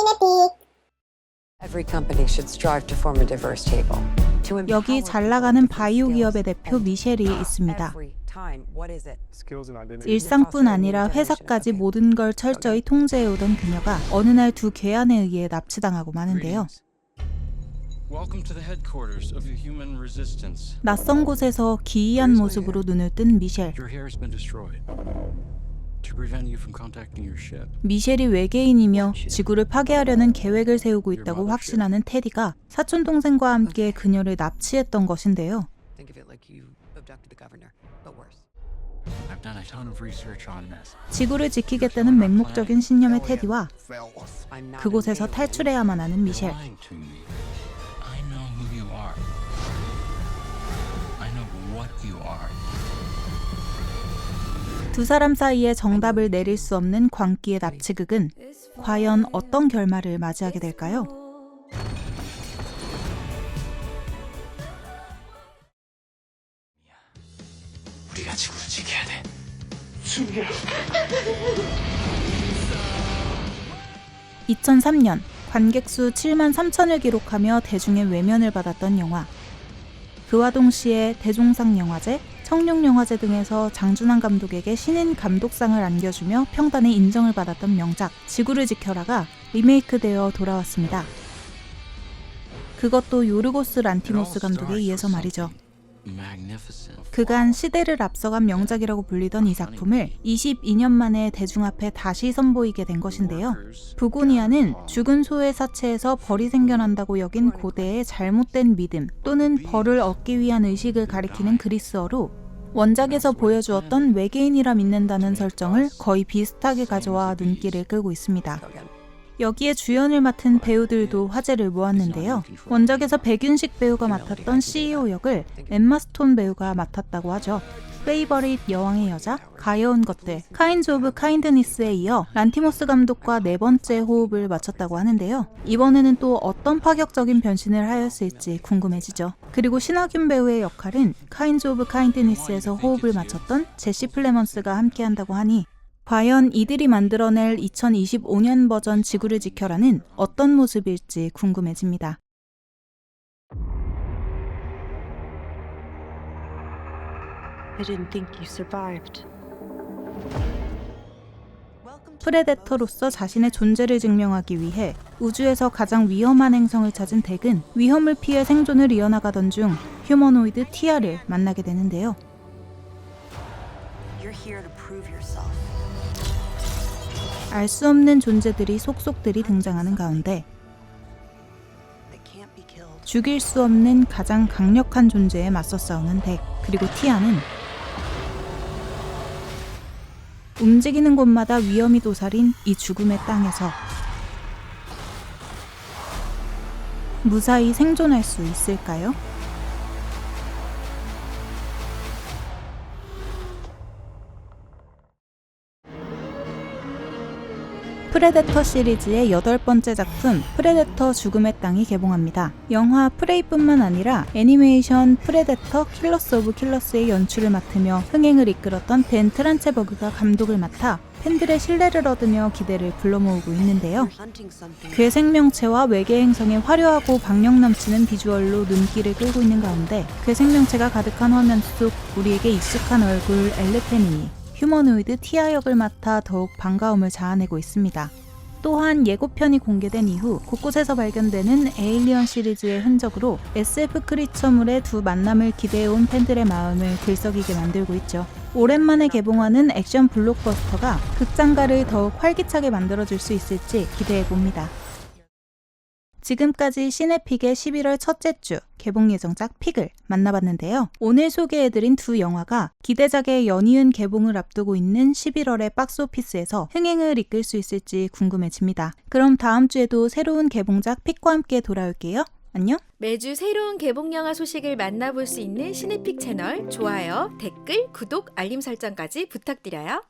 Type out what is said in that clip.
시네픽 Every company should strive to form a diverse table. To empower 여기 잘 나가는 바이오 기업의 대표 미셸이 있습니다. every time, what is it? skills and identity. 일상뿐 아니라 회사까지 모든 걸 철저히 통제해오던 그녀가 어느 날 두 괴한에 의해 납치당하고 마는데요. Welcome to the headquarters of the Human Resistance. 낯선 곳에서 기이한 모습으로 눈을 뜬 미셸. Your hair has been destroyed 미셸이 외계인이며 지구를 파괴하려는 계획을 세우고 있다고 확신하는 테디가 사촌 동생과 함께 그녀를 납치했던 것인데요. Think of it like you abducted the governor, but worse. I've done a ton of research on this. 지구를 지키겠다는 맹목적인 신념의 테디와 그곳에서. 탈출해야만 하는 미셸. 두 사람 사이에 정답을 내릴 수 없는 광기의 납치극은 과연 어떤 결말을 맞이하게 될까요? 우리가 지구를 지켜야 돼. 2003년 관객 수 7만 3천을 기록하며 대중의 외면을 받았던 영화. 그와 동시에 대종상 영화제, 청룡 영화제 등에서 장준환 감독에게 신인 감독상을 안겨주며 평단의 인정을 받았던 명작 지구를 지켜라가 리메이크되어 돌아왔습니다. 그것도 요르고스 란티모스 감독에 의해서 말이죠. 그간 시대를 앞서간 명작이라고 불리던 이 작품을 22년 만에 대중 앞에 다시 선보이게 된 것인데요. 부고니아는 죽은 소의 사체에서 벌이 생겨난다고 여긴 고대의 잘못된 믿음 또는 벌을 얻기 위한 의식을 가리키는 그리스어로 원작에서 보여주었던 외계인이라 믿는다는 설정을 거의 비슷하게 가져와 눈길을 끌고 있습니다. 여기에 주연을 맡은 배우들도 화제를 모았는데요. 원작에서 백윤식 배우가 맡았던 CEO 역을 엠마 스톤 배우가 맡았다고 하죠. 페이버릿 여왕의 여자, 가여운 것들, 카인즈 오브 카인드니스에 이어 란티모스 감독과 네 번째 호흡을 마쳤다고 하는데요. 이번에는 또 어떤 파격적인 변신을 하였을지 궁금해지죠. 그리고 신하균 배우의 역할은 카인즈 오브 카인드니스에서 호흡을 마쳤던 제시 플레먼스가 함께한다고 하니 과연 이들이 만들어낼 2025년 버전 지구를 지켜라는 어떤 모습일지 궁금해집니다. 프레데터로서 자신의 존재를 증명하기 위해 우주에서 가장 위험한 행성을 찾은 덱은 위험을 피해 생존을 이어나가던 중 휴머노이드 티아를 만나게 되는데요. 알 수 없는 존재들이 속속들이 등장하는 가운데. 죽일 수 없는 가장 강력한 존재에 맞서 싸우는 덱 그리고 티아는 움직이는 곳마다 위험이 도사린 이 죽음의 땅에서 무사히 생존할 수 있을까요? 프레데터 시리즈의 여덟 번째 작품 프레데터 죽음의 땅이 개봉합니다. 영화 프레이뿐만 아니라 애니메이션 프레데터 킬러스 오브 킬러스의 연출을 맡으며 흥행을 이끌었던 댄 트란체버그가 감독을 맡아 팬들의 신뢰를 얻으며 기대를 불러모으고 있는데요. 괴 생명체와 외계 행성의 화려하고 박력 넘치는 비주얼로 눈길을 끌고 있는 가운데 괴 생명체가 가득한 화면 속 우리에게 익숙한 얼굴 엘르페닌이 휴머노이드 티아 역을 맡아 더욱 반가움을 자아내고 있습니다. 또한 예고편이 공개된 이후 곳곳에서 발견되는 에일리언 시리즈의 흔적으로 SF 크리처물의 두 만남을 기대해온 팬들의 마음을 들썩이게 만들고 있죠. 오랜만에 개봉하는 액션 블록버스터가 극장가를 더욱 활기차게 만들어줄 수 있을지 기대해봅니다. 지금까지 시네픽의 11월 첫째 주 개봉 예정작 픽을 만나봤는데요. 오늘 소개해드린 두 영화가 기대작의 연이은 개봉을 앞두고 있는 11월의 박스오피스에서 흥행을 이끌 수 있을지 궁금해집니다. 그럼 다음 주에도 새로운 개봉작 픽과 함께 돌아올게요. 안녕! 매주 새로운 개봉 영화 소식을 만나볼 수 있는 시네픽 채널 좋아요, 댓글, 구독, 알림 설정까지 부탁드려요.